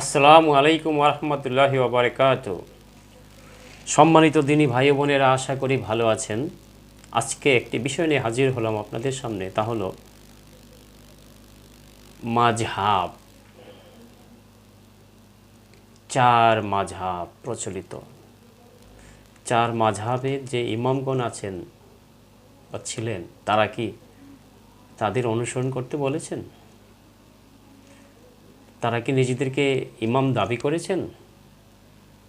আসসালামু আলাইকুম রহমতুল্লাহি ওবরাকাত সম্মানিত দিনী ভাই বোনেরা, আশা করি ভালো আছেন। আজকে একটি বিষয় নিয়ে হাজির হলাম আপনাদের সামনে, তা হলো মাঝহাব চার মাঝহাব প্রচলিত। চার মাঝহাবের যে ইমামগণ আছেন বা ছিলেন, তারা কি তাদের অনুসরণ করতে বলেছেন? তারা কি নিজেদেরকে ইমাম দাবি করেছেন?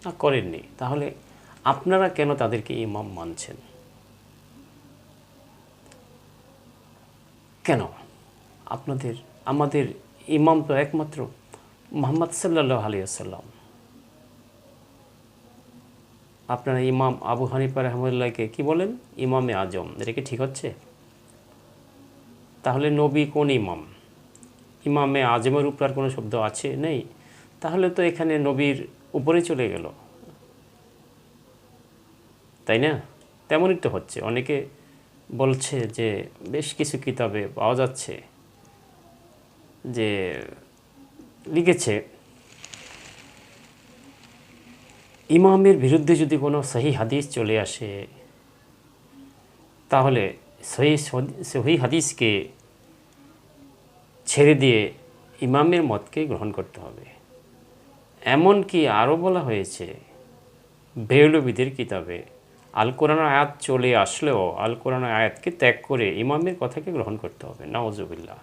না, করেননি। তাহলে আপনারা কেন তাদেরকে ইমাম মানছেন? কেন? আপনাদের, আমাদের ইমাম তো একমাত্র মোহাম্মদ সাল্লাহ আলিয়াল্লাম আপনারা ইমাম আবু হানিফা রহমতুল্লাহকে কি বলেন? ইমামে আজম। এটা কি ঠিক হচ্ছে? তাহলে নবী কোন ইমাম? ইমামে আজমের উপর আর কোনো শব্দ আছে? নেই। তাহলে তো এখানে নবীর উপরে চলে গেল। তাই না? তেমনই তো হচ্ছে। অনেকে বলছে যে বেশ কিছু কিতাবে পাওয়া যাচ্ছে যে লিখেছে, ইমামের বিরুদ্ধে যদি কোনো সহি হাদিস চলে আসে, তাহলে সহি সহি হাদিসকে ছেড়ে দিয়ে ইমামের মতকে গ্রহণ করতে হবে। এমনকি আরও বলা হয়েছে বেহলবিদের কিতাবে আল কোরআন আয়াত চলে আসলেও আল কোরআন আয়াতকে ত্যাগ করে ইমামের কথাকে গ্রহণ করতে হবে। নওয়াজবিল্লা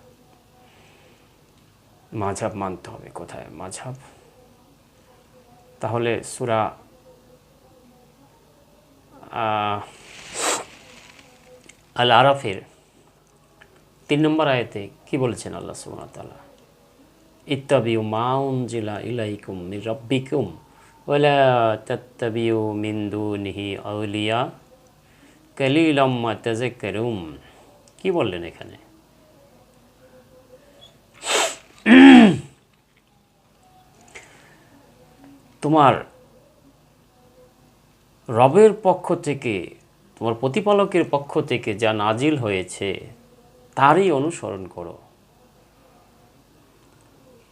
মাঝাব মানতে হবে কোথায়? মাঝাব তাহলে সুরা আল আরাফের তিন নম্বর আয়তে কি বলেছেন আল্লাহ সুবহানাহু ওয়া তাআলা? ইত্তাবিউ মা উনজিলা ইলাইকুম মির রাব্বিকুম ওয়ালা তাত্তাবিউ মিন দুনিহি আউলিয়া। কালিলাম মা তাযাক্কারুম কি বললেন এখানে? তোমার রবের পক্ষ থেকে, তোমার প্রতিপালকের পক্ষ থেকে যা নাজিল হয়েছে তারই অনুসরণ করো।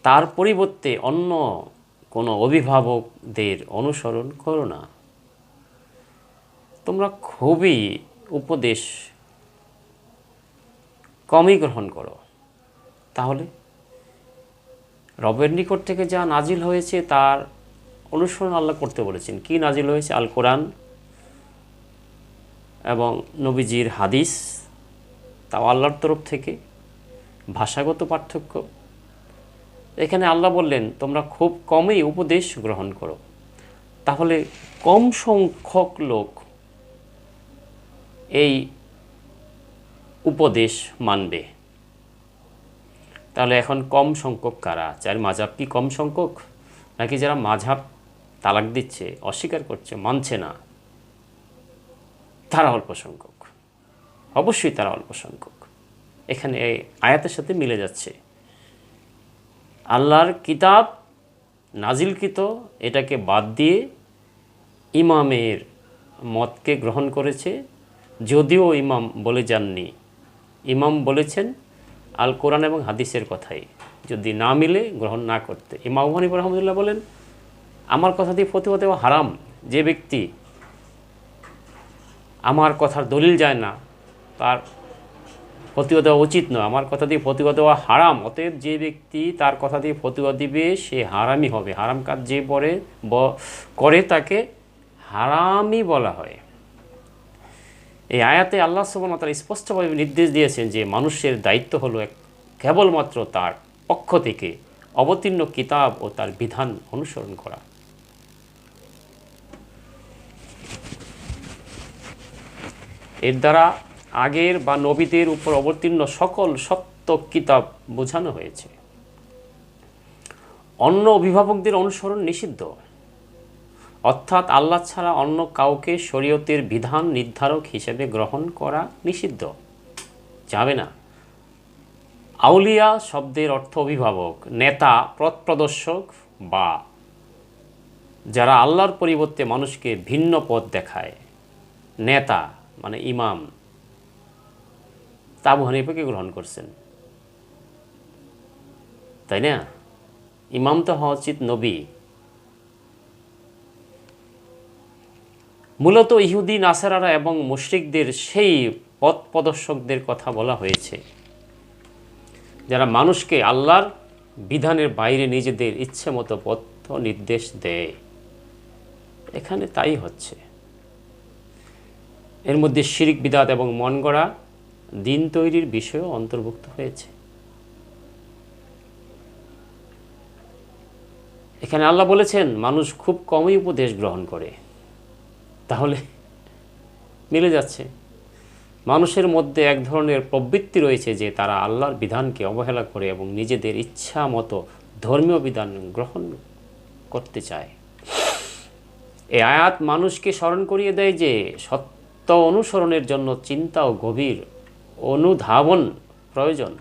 তার পরিবর্তে অন্য কোনো অভিভাবকদের অনুসরণ করো না। তোমরা খুবই উপদেশ কমই গ্রহণ করো। তাহলে রবের নিকট থেকে যা নাজিল হয়েছে তার অনুসরণ আল্লাহ করতে বলেছেন। কি নাজিল হয়েছে? আল কোরআন এবং নবীজির হাদিস। তাও আল্লাহর তরফ থেকে। ভাষাগত পার্থক্য। এখানে আল্লাহ বললেন, তোমরা খুব কমই উপদেশ গ্রহণ করো। তাহলে কম সংখ্যক লোক এই উপদেশ মানবে। তাহলে এখন কম সংখ্যক কারা? যার মাঝাব কি কম সংখ্যক? নাকি যারা মাঝাব তালাক দিচ্ছে, অস্বীকার করছে, মানছে না? তারা অল্প সংখ্যক। অবশ্যই তারা অল্প সংখ্যক। এখানে এই আয়াতের সাথে মিলে যাচ্ছে। আল্লাহর কিতাব নাজিলকৃত, এটাকে বাদ দিয়ে ইমামের মতকে গ্রহণ করেছে। যদিও ইমাম বলে যাননি। ইমাম বলেছেন, আল কোরআন এবং হাদিসের কথাই। যদি না মিলে, গ্রহণ না করতে। ইমাম হানিফ রহমতুল্লাহ বলেন, আমার কথা দিয়ে ফতুয়া দেওয়া হারাম। যে ব্যক্তি আমার কথার দলিল যায় না তার ফতুয়া দেওয়া উচিত নয়। আমার কথা দিয়ে ফতুয়া দেওয়া হারাম। অতএব যে ব্যক্তি তার কথা দিয়ে ফতুয়া দিবে, সে হারামই হবে। হারাম কাজ যে পরে করে তাকে হারামই বলা হয়। এই আয়াতে আল্লাহ সুবহান তারা স্পষ্টভাবে নির্দেশ দিয়েছেন যে মানুষের দায়িত্ব হলো এক, কেবলমাত্র তার পক্ষ থেকে অবতীর্ণ কিতাব ও তার বিধান অনুসরণ করা। এর দ্বারা আগের বা নবীদের উপর অবতীর্ণ সকল সত্য কিতাব বোঝানো হয়েছে। অন্য অভিভাবকদের অনুসরণ নিষিদ্ধ। অর্থাৎ আল্লাহ ছাড়া অন্য কাউকে শরীয়তের বিধান নির্ধারক হিসেবে গ্রহণ করা নিষিদ্ধ। যাবে না। আউলিয়া শব্দের অর্থ অভিভাবক, নেতা, পথ প্রদর্শক বা যারা আল্লাহর পরিবর্তে মানুষকে ভিন্ন পথ দেখায়। নেতা মানে ইমাম। তাবু হানিফাকে গ্রহণ করছেন। তাই না? ইমাম তো হওয়া উচিত নবী। মূলত ইহুদি, নাসারারা এবং মুশরিকদের সেই পথ প্রদর্শকদের কথা বলা হয়েছে। যারা মানুষকে আল্লাহর বিধানের বাইরে নিজেদের ইচ্ছে মতো পথ নির্দেশ দেয়। এখানে তাই হচ্ছে। এর মধ্যে শিরিক, বিদাত এবং মন গড়া দিন তৈরির বিষয়ও অন্তর্ভুক্ত হয়েছে। এখানে আল্লাহ বলেছেন, মানুষ খুব কমই উপদেশ গ্রহণ করে। তাহলে মিলে যাচ্ছে। মানুষের মধ্যে এক ধরনের প্রবৃত্তি রয়েছে যে তারা আল্লাহর বিধানকে অবহেলা করে এবং নিজেদের ইচ্ছা মতো ধর্মীয় বিধান গ্রহণ করতে চায়। এই আয়াত মানুষকে স্মরণ করিয়ে দেয় যে সত্য অনুসরণের জন্য চিন্তা ও গভীর অনুধাবন প্রয়োজন।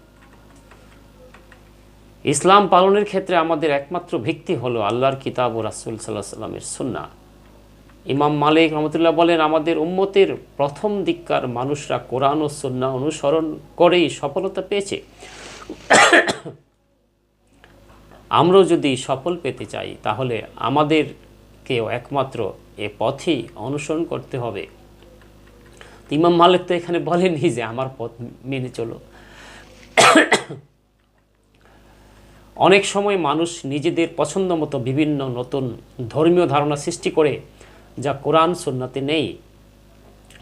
ইসলাম পালনের ক্ষেত্রে আমাদের একমাত্র ভিত্তি হলো আল্লাহর কিতাব ও রাসুল সাল্লাহ সাল্লামের সুন্না ইমাম মালিক রহমতুল্লাহ বলেন, আমাদের উম্মতের প্রথম দিককার মানুষরা কোরআন ও সুন্না অনুসরণ করেই সফলতা পেয়েছে। আমরাও যদি সফল পেতে চাই, তাহলে আমাদেরকেও একমাত্র এ পথই অনুসরণ করতে হবে। ইমাম মালিক তো এখানে বলেনি যে আমার পথ মেনে চলো। অনেক সময় মানুষ নিজেদের পছন্দ মতো বিভিন্ন নতুন ধর্মীয় ধারণা সৃষ্টি করে যা কোরআন, সুন্নাতে নেই।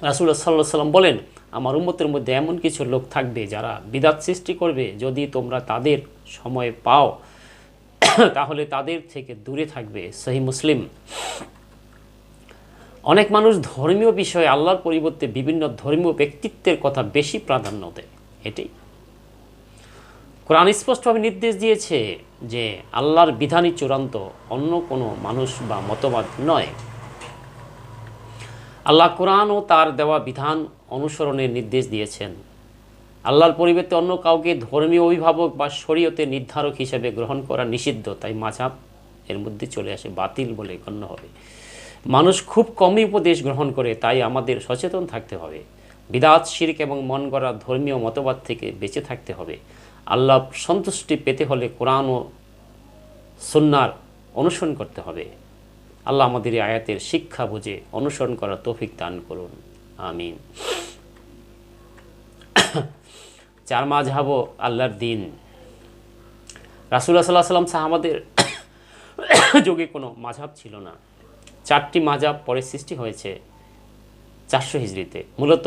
রাসুল্লাহ সাল্লাহ সাল্লাম বলেন, আমার উম্মতের মধ্যে এমন কিছু লোক থাকবে যারা বিদাত সৃষ্টি করবে, যদি তোমরা তাদের সময় পাও, তাহলে তাদের থেকে দূরে থাকবে। সহি মুসলিম। অনেক মানুষ ধর্মীয় বিষয়ে আল্লাহর পরিবর্তে বিভিন্ন ধর্মীয় ব্যক্তিত্বের কথা বেশি প্রাধান্য দেয়। এটাই। কোরআন স্পষ্টভাবে নির্দেশ দিয়েছে যে আল্লাহর বিধানই চূড়ান্ত, অন্য কোনো মানুষ বা মতবাদ নয়। আল্লাহ কোরআন ও তার দেওয়া বিধান অনুসরণের নির্দেশ দিয়েছেন। আল্লাহর পরিবর্তে অন্য কাউকে ধর্মীয় অভিভাবক বা শরীয়তে নির্ধারক হিসেবে গ্রহণ করা নিষিদ্ধ, তাই মাঝাব এর মধ্যে চলে আসে বাতিল বলে গণ্য হবে। মানুষ খুব কমই উপদেশ গ্রহণ করে, তাই আমাদের সচেতন থাকতে হবে। বিদাত শিরিক এবং মন গড়া ধর্মীয় মতবাদ থেকে বেঁচে থাকতে হবে। আল্লাহ সন্তুষ্টি পেতে হলে কোরআন ও সুন্নার অনুসরণ করতে হবে। আল্লাহ আমাদের এই আয়াতের শিক্ষা বুঝে অনুসরণ করার তৌফিক দান করুন। আমিন। চার মাঝহাব আল্লাহর দিন। রাসুল্লাহ সাল্লাহ সাল্লাম সাহাবাদের যুগে কোনো মাঝাব ছিল না। চারটি মাঝাব পরে সৃষ্টি হয়েছে চারশো হিজড়িতে। মূলত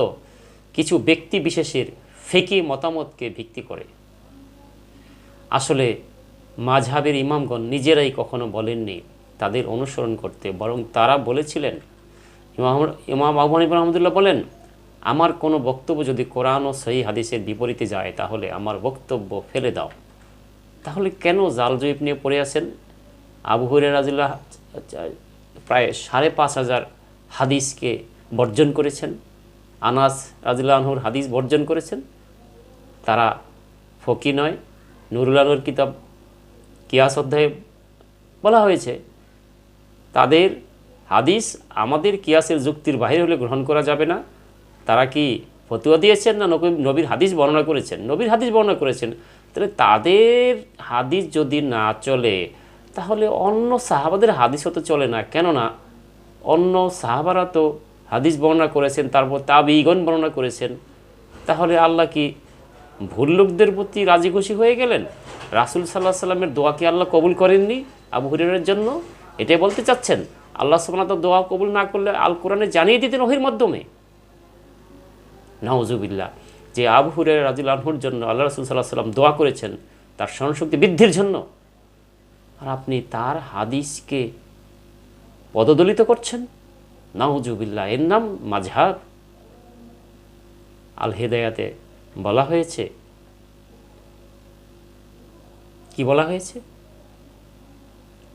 কিছু ব্যক্তি বিশেষের ফেকি মতামতকে ভিত্তি করে। আসলে মাঝহাবের ইমামগণ নিজেরাই কখনো বলেননি তাদের অনুসরণ করতে, বরং তারা বলেছিলেন, ইমাম ইমাম আবু হানিফা রহমতুল্লাহ বলেন, আমার কোনো বক্তব্য যদি কোরআন ও সহি হাদিসের বিপরীতে যায়, তাহলে আমার বক্তব্য ফেলে দাও। তাহলে কেন জাল জয়ীব নিয়ে পড়ে আছেন? আবু হরিয়া রাজিল্লাহ প্রায় সাড়ে পাঁচ হাজার হাদিসকে বর্জন করেছেন। আনাস রাজিল্লাহর হাদিস বর্জন করেছেন। তারা ফকি নয়, নুরুল আনোর কিতাব, কিয়াস অধ্যায়ে বলা হয়েছে, তাদের হাদিস আমাদের কিয়াসের যুক্তির বাহির হলে গ্রহণ করা যাবে না। তারা কি ফতুয়া দিয়েছেন না নবী নবীর হাদিস বর্ণনা করেছেন? নবীর হাদিস বর্ণনা করেছেন। তাহলে তাদের হাদিস যদি না চলে তাহলে অন্য সাহাবাদের হাদিস হতে চলে না। কেননা অন্য সাহাবারা তো হাদিস বর্ণনা করেছেন, তারপর তাবিগণ বর্ণনা করেছেন। তাহলে আল্লাহ কি ভুল লোকদের প্রতি রাজি খুশি হয়ে গেলেন? রাসুল সাল্লাহ সাল্লামের দোয়া কি আল্লাহ কবুল করেননি আবু হুরের জন্য? এটাই বলতে চাচ্ছেন, আল্লাহ তো দোয়া কবুল না করলে আল কোরআনে জানিয়ে দিতেন ওহির মাধ্যমে। নওজুবিল্লা যে আবু হুরের রাজুল আনহুর জন্য আল্লাহ রসুল সাল্লাহ সাল্লাম দোয়া করেছেন, তার স্মরণশক্তি বৃদ্ধির জন্য। আর আপনি তার হাদিসকে পদদলিত করছেন? নাউজুবিল্লা এর নাম মাঝহাব আল হেদায়াতে বলা হয়েছে। কি বলা হয়েছে?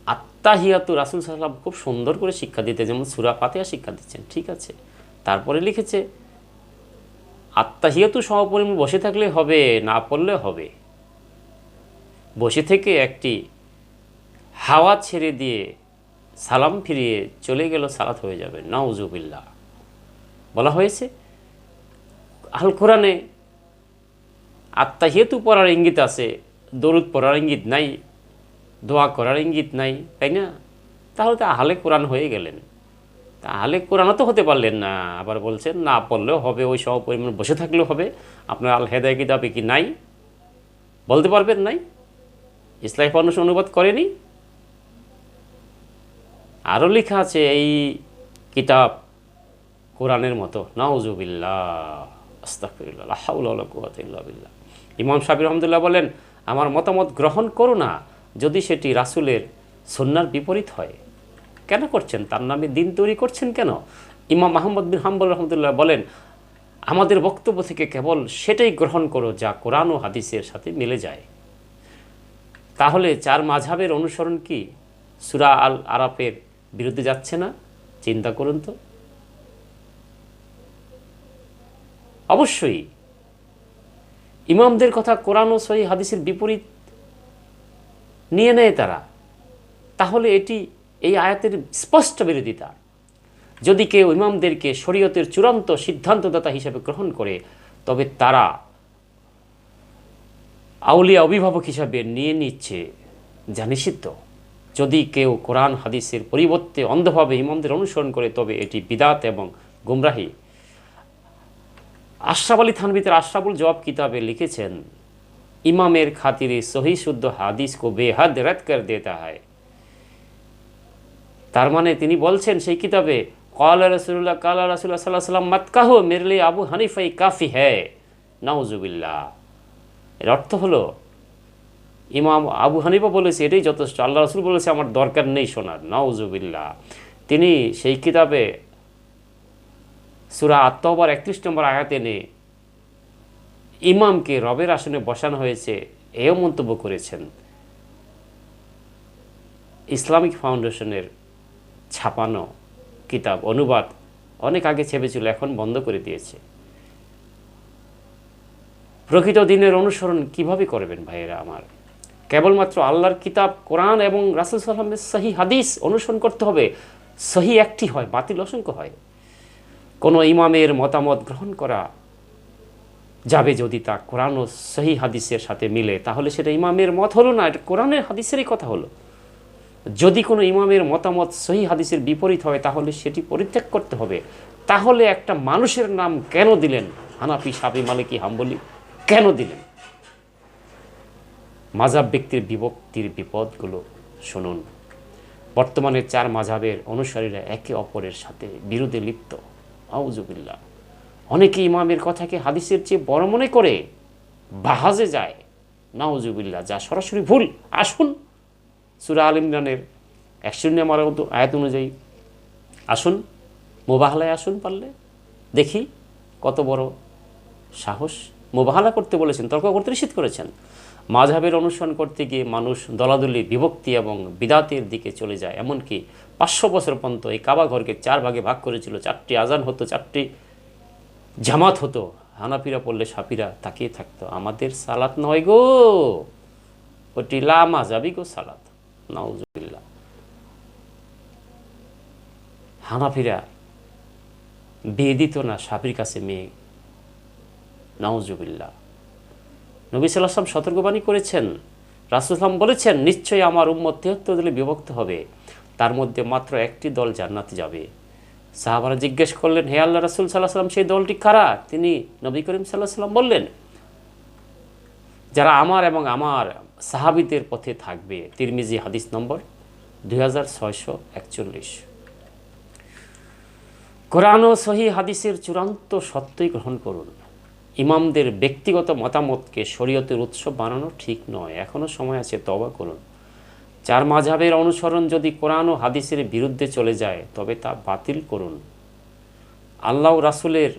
আত্মাহিয়াতু রাসুল সাল্লাম খুব সুন্দর করে শিক্ষা দিতে, যেমন সুরা পাতিয়া শিক্ষা দিচ্ছেন, ঠিক আছে? তারপরে লিখেছে আত্মাহিয়াতু সমপরিমাণ বসে থাকলে হবে, না পড়লে হবে। বসে থেকে একটি হাওয়া ছেড়ে দিয়ে সালাম ফিরিয়ে চলে গেল, সালাত হয়ে যাবে। নাউজুবিল্লা বলা হয়েছে, আল কোরআনে আত্মাহিয়াতু পড়ার ইঙ্গিত আছে, দরুদ পড়ার ইঙ্গিত নাই, দোয়া করার ইঙ্গিত নাই, তাই না? তাহলে তো আহলে কোরআন হয়ে গেলেন। তা আহলে কোরআনও তো হতে পারলেন না। আবার বলছেন, না পড়লেও হবে, ওই সহ পরিমাণ বসে থাকলেও হবে। আপনার আল হেদায় কিতাবে কি নাই? বলতে পারবেন নাই? ইসলাম ফাউন্ডেশন অনুবাদ করেনি? আরও লেখা আছে এই কিতাব কোরআনের মতো, নাউজুবিল্লাহ আস্তাফিরুল্লাহ হাউলা কুয়াত বিল্লাহ। ইমাম সাবির রহমদুল্লাহ বলেন, আমার মতামত গ্রহণ করো না যদি সেটি রাসুলের সন্ন্যার বিপরীত হয়। কেন করছেন? তার নামে দিন তৈরি করছেন কেন? ইমাম মাহমদ বিন হাম্বল রহমদুল্লাহ বলেন, আমাদের বক্তব্য থেকে কেবল সেটাই গ্রহণ করো যা কোরআন ও হাদিসের সাথে মিলে যায়। তাহলে চার মাঝাবের অনুসরণ কি? সুরা আল আরাফের বিরুদ্ধে যাচ্ছে না, চিন্তা করুন তো। অবশ্যই, ইমামদের কথা কোরআন ও সহি হাদিসের বিপরীত নিয়ে নেয় তারা। তাহলে এটি, এই আয়াতের স্পষ্ট বিরোধিতা। যদি কেউ ইমামদেরকে শরীয়তের চূড়ান্ত সিদ্ধান্তদাতা হিসেবে গ্রহণ করে, তবে তারা আউলিয়া অভিভাবক হিসাবে নিয়ে নিচ্ছে, যা নিষিদ্ধ। যদি কেউ কোরআন, হাদিসের পরিবর্তে অন্ধভাবে ইমামদের অনুসরণ করে, তবে এটি বিদাত এবং গুমরাহি। আশরাফ আলী থানবিতের আশরাফুল জবাব কিতাবে লিখেছেন, ইমামের খাতিরে সহি শুদ্ধ হাদিস কো বেহাদ রদ কর দেতা হয় তার মানে তিনি বলছেন সেই কিতাবে, কালা রসুল্লাহ কালা রসুল্লাহ সাল্লাহ সাল্লাম মত কাহো মেরলে আবু হানিফাই কাফি হ্যায়, নাউজুবিল্লাহ। এর অর্থ হলো ইমাম আবু হানিফা বলেছে, এটাই যথেষ্ট। আল্লাহ রসুল বলেছে, আমার দরকার নেই শোনার। নাউজুবিল্লাহ। তিনি সেই কিতাবে সুরা আত্মবার একত্রিশ নম্বর আয়াত এনে ইমামকে রবের আসনে বসানো হয়েছে, এও মন্তব্য করেছেন। ইসলামিক ফাউন্ডেশনের ছাপানো কিতাব, অনুবাদ অনেক আগে ছেপেছিল এখন বন্ধ করে দিয়েছে। প্রকৃত দিনের অনুসরণ কীভাবে করবেন ভাইয়েরা আমার? কেবলমাত্র আল্লাহর কিতাব, কোরআন এবং রাসুল সাল্লামের সহি হাদিস অনুসরণ করতে হবে। সহি একটি হয়, বাতিল অসংখ্য হয়। কোনো ইমামের মতামত গ্রহণ করা যাবে যদি তা কোরআন ও সহি হাদিসের সাথে মিলে, তাহলে সেটা ইমামের মত হলো না, এটা কোরআনের হাদিসেরই কথা হলো। যদি কোনো ইমামের মতামত সহি হাদিসের বিপরীত হয়, তাহলে সেটি পরিত্যাগ করতে হবে। তাহলে একটা মানুষের নাম কেন দিলেন? হানাফি, সাবি, মালিকি, হাম্বলি কেন দিলেন? মাজাব ব্যক্তির বিভক্তির বিপদগুলো শুনুন। বর্তমানে চার মাঝাবের অনুসারীরা একে অপরের সাথে বিরোধে লিপ্ত। আউজুবিল্লা অনেকে ইমামের কথাকে হাদিসের চেয়ে বড় মনে করে, বাহাজে যায়। নাউজুবিল্লা যা সরাসরি ভুল। আসুন, সুরা আল ইমরানের একশো আমার আয়াত অনুযায়ী। আসুন, মোবাহলায় আসুন পারলে। দেখি কত বড় সাহস। মোবাহলা করতে বলেছেন, তর্ক করতে নিষেধ করেছেন। মাঝহাবের অনুসরণ করতে গিয়ে মানুষ দলাদলি, বিভক্তি এবং বিদাতের দিকে চলে যায়। এমনকি পাঁচশো বছর পর্যন্ত এই কাবা ঘরকে চার ভাগে ভাগ করেছিল। চারটি আজান হতো, চারটি জামাত হতো। হানাফিরা পড়লে সাপিরা তাকিয়ে থাকতো, আমাদের সালাত নয় গো, ওটি লা মাজাবি গো সালাত। নাউজুবিল্লাহ। হানাফিরা বিয়ে দিত না সাপির কাছে মেয়ে। নাউজুবিল্লাহ। নবী সাল্লাম সতর্কবাণী করেছেন। রাসুলাম বলেছেন, নিশ্চয়ই আমার উম্মত তেহত্তর দলে বিভক্ত হবে। তার মধ্যে মাত্র একটি দল জান্নাতে যাবে। সাহাবারা জিজ্ঞেস করলেন, হে আল্লাহ রাসুল সাল্লাহ সাল্লাম সেই দলটি কারা? তিনি নবী করিম সাল্লাহ সাল্লাম বললেন, যারা আমার এবং আমার সাহাবিদের পথে থাকবে। তিরমিজি হাদিস নম্বর দুই হাজার ছয়শো একচল্লিশ। কোরআন ও সহি হাদিসের চূড়ান্ত সত্যই গ্রহণ করুন। ইমামদের ব্যক্তিগত মতামতকে শরীয়তের উৎসব বানানো ঠিক নয়। এখনও সময় আছে তবা করুন। চার মাঝাবের অনুসরণ যদি কোরআন ও হাদিসের বিরুদ্ধে চলে যায়, তবে তা বাতিল করুন। আল্লাহ রাসুলের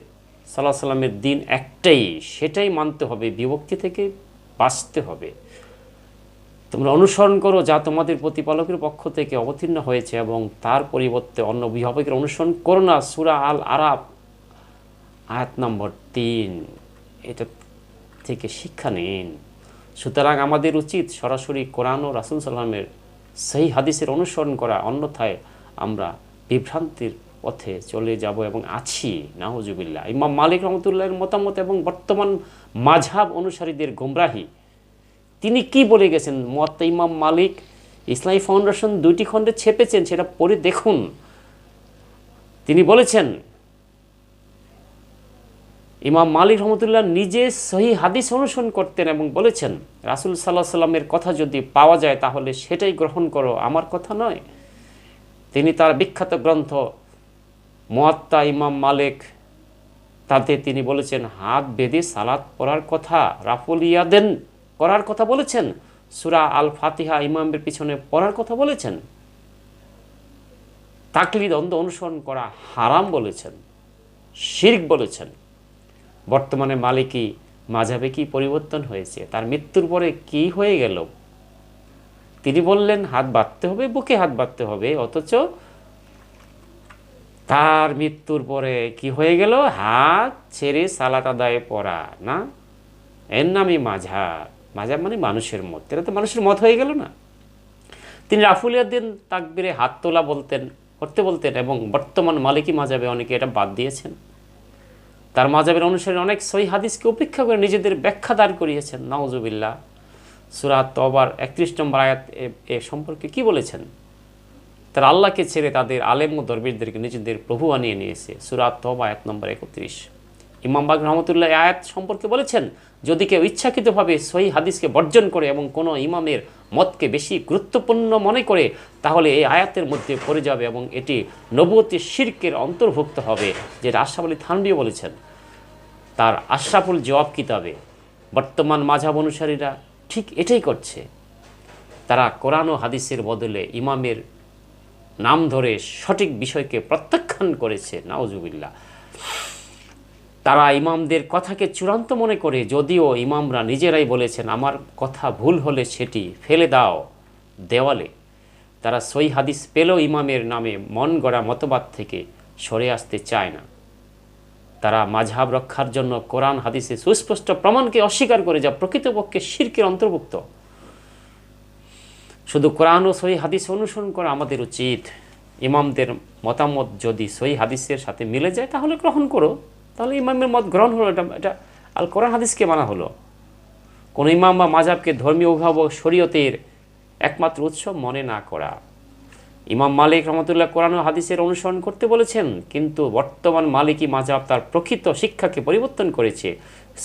সাল্লাহ সাল্লামের দিন একটাই, সেটাই মানতে হবে, বিভক্তি থেকে বাঁচতে হবে। তোমরা অনুসরণ করো যা তোমাদের প্রতিপালকের পক্ষ থেকে অবতীর্ণ হয়েছে এবং তার পরিবর্তে অন্য অভিভাবকের অনুসরণ করো না। সুরা আল আরাব আয়াত নম্বর তিন। এটা থেকে শিক্ষা নিন। সুতরাং আমাদের উচিত সরাসরি কোরআন ও রাসুল সাল্লামের সেই হাদিসের অনুসরণ করা, অন্যথায় আমরা বিভ্রান্তির পথে চলে যাব এবং আছি। নাহজুবিল্লাহ ইমাম মালিক রহমতুল্লাহের মতামত এবং বর্তমান মাঝহাব অনুসারীদের গোমরাহি। তিনি কি বলে গেছেন? মত ইমাম মালিক, ইসলামী ফাউন্ডেশন দুইটি খণ্ডে ছেপেছেন, সেটা পড়ে দেখুন। তিনি বলেছেন ইমাম মালিক রহমতুল্লাহ নিজে সহি হাদিস অনুসরণ করতেন এবং বলেছেন, রাসুল সাল্লাহ সাল্লামের কথা যদি পাওয়া যায় তাহলে সেটাই গ্রহণ করো, আমার কথা নয়। তিনি তার বিখ্যাত গ্রন্থ মোয়াত্তা ইমাম মালিক, তাতে তিনি বলেছেন, হাত বেঁধে সালাত পড়ার কথা রাফুল ইয়াদেন করার কথা বলেছেন, সুরা আল ফাতিহা ইমামের পিছনে পড়ার কথা বলেছেন। তাকলিদ অন্ধ অনুসরণ করা হারাম বলেছেন, শির্ক বলেছেন। বর্তমানে মালিকি মাঝাবে কি পরিবর্তন হয়েছে? তার মৃত্যুর পরে কি হয়ে গেল? তিনি বললেন, হাত বাঁধতে হবে, বুকে হাত বাঁধতে হবে, অথচ তার মৃত্যুর পরে কি হয়ে গেল? হাত ছেড়ে সালাত আদায় পড়া, না? এর নামই মাঝাব। মাঝাব মানে মানুষের মত। এটা তো মানুষের মত হয়ে গেল না। তিনি রাফুলিয়াদ্দিন তাকবিরে হাত তোলা বলতেন, করতে বলতেন, এবং বর্তমান মালিকি মাজাবে অনেকে এটা বাদ দিয়েছেন। তার মাজাবের অনুসারে অনেক সই হাদিসকে উপেক্ষা করে নিজেদের ব্যাখ্যা দাঁড় করিয়েছেন। নওজুবিল্লা সুরাত তবার একত্রিশ নম্বর আয়াত এ সম্পর্কে কি বলেছেন? তারা আল্লাহকে ছেড়ে তাদের আলেম ও দরবিরদেরকে নিজেদের প্রভু আনিয়ে নিয়েছে। সুরাত তবা এক নম্বর একত্রিশ। ইমাম বাগ রহমতুল্লাহ আয়াত সম্পর্কে বলেছেন, যদি কেউ ইচ্ছাকৃতভাবে সহি হাদিসকে বর্জন করে এবং কোনো ইমামের মতকে বেশি গুরুত্বপূর্ণ মনে করে, তাহলে এই আয়াতের মধ্যে পড়ে যাবে এবং এটি নবতী শির্কের অন্তর্ভুক্ত হবে, যেটা আশরাফ আলী থানবিও বলেছেন। তার আশরাফুল জবাব কিতাবে, বর্তমান মাঝাব অনুসারীরা ঠিক এটাই করছে। তারা কোরআন ও হাদিসের বদলে ইমামের নাম ধরে সঠিক বিষয়কে প্রত্যাখ্যান করেছে নাওজুবিল্লা তারা ইমামদের কথাকে চূড়ান্ত মনে করে, যদিও ইমামরা নিজেরাই বলেছেন, আমার কথা ভুল হলে সেটি ফেলে দাও দেওয়ালে। তারা সই হাদিস পেলেও ইমামের নামে মন গড়া মতবাদ থেকে সরে আসতে চায় না। তারা মাঝহাব রক্ষার জন্য কোরআন হাদিসে সুস্পষ্ট প্রমাণকে অস্বীকার করে, যা প্রকৃতপক্ষে শিরকের অন্তর্ভুক্ত। শুধু কোরআন ও সহি হাদিস অনুসরণ করা আমাদের উচিত। ইমামদের মতামত যদি সহি হাদিসের সাথে মিলে যায়, তাহলে গ্রহণ করো। তাহলে ইমামের মত গ্রহণ হলো, এটা এটা আল কোরআন হাদিসকে মানা হলো। কোনো ইমাম বা মাজাবকে ধর্মীয় অভিভাবক শরীয়তের একমাত্র উৎসব মনে না করা। ইমাম মালিক রহমতুল্লাহ কোরআন হাদিসের অনুসরণ করতে বলেছেন, কিন্তু বর্তমান মালিকী মাজাব তার প্রকৃত শিক্ষাকে পরিবর্তন করেছে।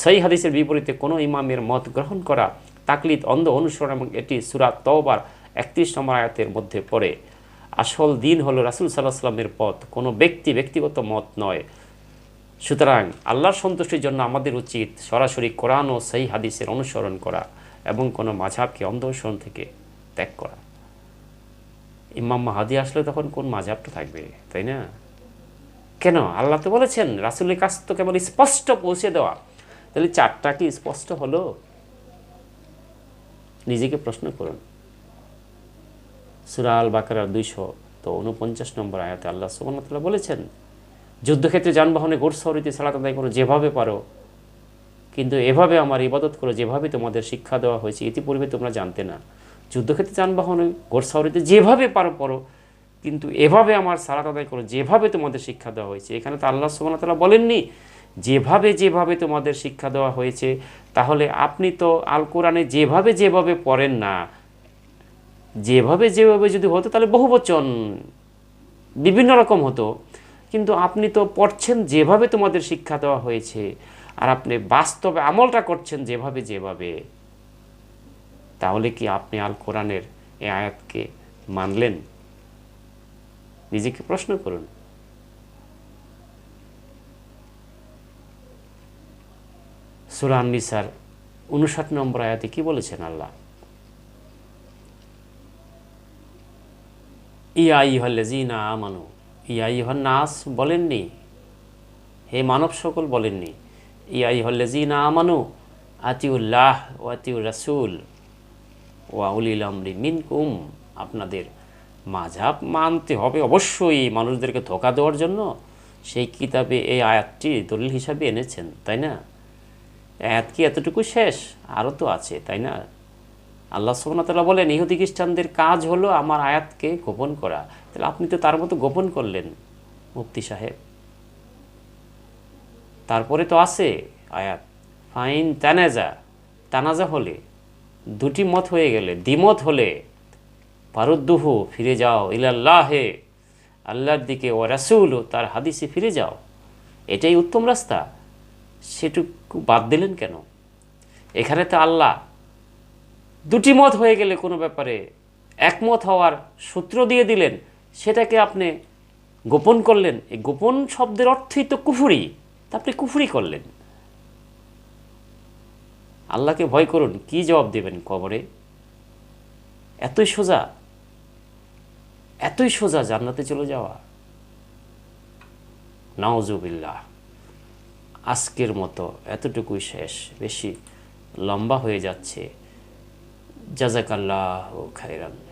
সেই হাদিসের বিপরীতে কোনো ইমামের মত গ্রহণ করা তাকলিদ, অন্ধ অনুসরণ এবং এটি সুরাত তওবার একত্রিশ নম্বর আয়াতের মধ্যে পড়ে। আসল দিন হলো রাসুল সাল্লাহ সাল্লামের পথ। কোনো ব্যক্তি ব্যক্তিগত মত নয়। সুতরাং আল্লাহর সন্তুষ্টির জন্য আমাদের উচিত সরাসরি কোরআন ও সেই হাদিসের অনুসরণ করা এবং কোনো মাঝাবকে অন্ধ অনুসরণ থেকে ত্যাগ করা। ইমাম মাহাদি আসলে তখন কোন মাঝাবটা থাকবে, তাই না? কেন? আল্লাহ তো বলেছেন, রাসুলের কাছ তো কেবল স্পষ্ট পৌঁছে দেওয়া। তাহলে চারটা কি স্পষ্ট হলো? নিজেকে প্রশ্ন করুন। সুরা আল বাকার দুইশো তো উনপঞ্চাশ নম্বর আয়াতে আল্লাহ সুবাহতাল্লাহ বলেছেন যুদ্ধক্ষেত্রে যানবাহনে ঘোরসরিতে সালাত আদায় করো যেভাবে পারো, কিন্তু এভাবে আমার ইবাদত করো, যেভাবে তোমাদের শিক্ষা দেওয়া হয়েছে, ইতিপূর্বে তোমরা জানতে না। যুদ্ধক্ষেত্রে যানবাহনে ঘোরসরিতে যেভাবে পারো, পড়ো, কিন্তু এভাবে আমার সালাত আদায় করো, যেভাবে তোমাদের শিক্ষা দেওয়া হয়েছে। এখানে তো আল্লাহ সুবাহতাল্লাহ বলেননি, যেভাবে যেভাবে তোমাদের শিক্ষা দেওয়া হয়েছে, তাহলে আপনি তো আল কোরআনে যেভাবে যেভাবে পড়েন না, যেভাবে যেভাবে যদি হতো, তাহলে বহু বচন, বিভিন্ন রকম হতো। কিন্তু আপনি তো পড়ছেন যেভাবে তোমাদের শিক্ষা দেওয়া হয়েছে, আর আপনি বাস্তবে আমলটা করছেন যেভাবে যেভাবে, তাহলে কি আপনি আল কোরআনের এই আয়াতকে মানলেন? নিজেকে প্রশ্ন করুন। সুরান নিসার উনষাট নম্বর আয়াতে কি বলেছেন আল্লাহ? ইয়া ইহল্লেজিনা আমানু ইয়া ইহন নাস বলেননি। হে মানব সকল বলেননি। ইয়া ইহল্লেজিনা আমানু আতিউল্লাহ ও আতিউর রাসুল ওয়া উলিল আমরি মিনকুম। আপনাদের মাঝাব মানতে হবে অবশ্যই মানুষদেরকে ধোকা দেওয়ার জন্য। সেই কিতাবে এই আয়াতটি দলিল হিসাবে এনেছেন, তাই না? আয়াত কি এতটুকু শেষ? আরও তো আছে, তাই না? আল্লাহ সুবহানাহু বলেন, ইহুদি খ্রিস্টানদের কাজ হলো আমার আয়াতকে গোপন করা। তাহলে আপনি তো তার মতো গোপন করলেন, মুফতি সাহেব। তারপরে তো আছে আয়াত, ফাইন তানাজা তানাজা হলে, দুটি মত হয়ে গেলে, দ্বিমত হলে পারুদ্দুহু ফিরে যাও ইলাল্লাহে আল্লাহর দিকে ও রাসুল, তার হাদিসে ফিরে যাও। এটাই উত্তম রাস্তা। সেটুকু বাদ দিলেন কেন? এখানে তো আল্লাহ দুটি মত হয়ে গেলে কোনো ব্যাপারে একমত হওয়ার সূত্র দিয়ে দিলেন, সেটাকে আপনি গোপন করলেন। এই গোপন শব্দের অর্থই তো কুফুরি। তা আপনি কুফুরি করলেন। আল্লাহকে ভয় করুন, কি জবাব দেবেন কবরে? এতই সোজা এতই সোজা জান্নাতে চলে যাওয়া। নাওজুবিল্লাহ আজকের মতো এতটুকুই শেষ। বেশি লম্বা হয়ে যাচ্ছে। جزاک اللہ خیرن